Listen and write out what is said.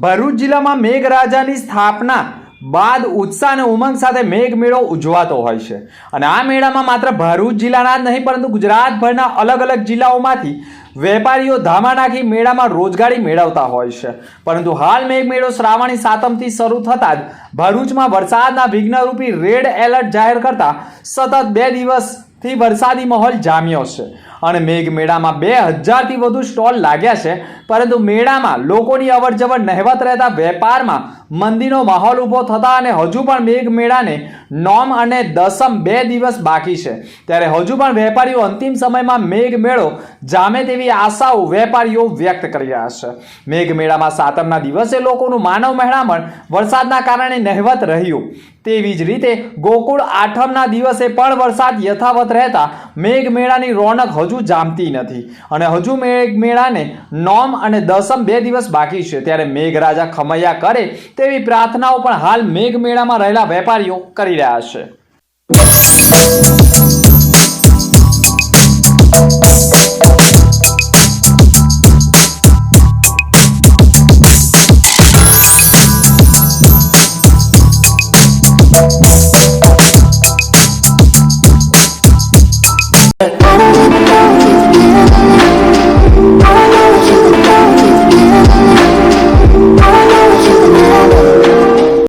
ભરૂચ જિલ્લામાં મેઘરાજાની સ્થાપના બાદ ઉત્સાહ અને ઉમંગ સાથે મેઘ મેળો ઉજવાતો હોય છે. અને આ મેળામાં માત્ર ભરૂચ જિલ્લાના જ નહીં, પરંતુ ગુજરાતભરના અલગ અલગ જિલ્લાઓમાંથી વેપારીઓ ધામા નાખી મેળામાં રોજગારી મેળવતા હોય છે. પરંતુ હાલ મેઘ મેળો શ્રાવણી સાતમથી શરૂ થતાં જ ભરૂચમાં વરસાદના વિઘ્નરૂપી રેડ એલર્ટ જાહેર કરતા સતત બે દિવસથી વરસાદી માહોલ જામ્યો છે. અને મેઘ મેળામાં બે હજારથી વધુ સ્ટોલ લાગ્યા છે. પરંતુ મેળામાં લોકોની અવરજવર નહેવત રહેતા વેપારમાં મંદીનો માહોલ ઊભો થતા અને હજુ પણ મેઘ મેળાને નોમ અને દસમ બે દિવસ બાકી છે. ત્યારે હજુ પણ વેપારીઓ અંતિમ સમયમાં મેઘ મેળો જામે તેવી આશાઓ વેપારીઓ વ્યક્ત કરી રહ્યા છે. મેઘ મેળામાં સાતમના દિવસે લોકોનું માનવ મહેણામણ વરસાદના કારણે નહેવત રહ્યું. તેવી જ રીતે ગોકુળ આઠમના દિવસે પણ વરસાદ યથાવત રહેતા મેઘમેળાની રોનક હજુ જામતી નથી. અને હજુ મેઘમેળાને નોમ અને દસમ બે દિવસ બાકી છે. ત્યારે મેઘરાજા ખમૈયા કરે તેવી પ્રાર્થનાઓ પણ હાલ મેઘ મેળામાં રહેલા વેપારીઓ કરી રહ્યા છે. I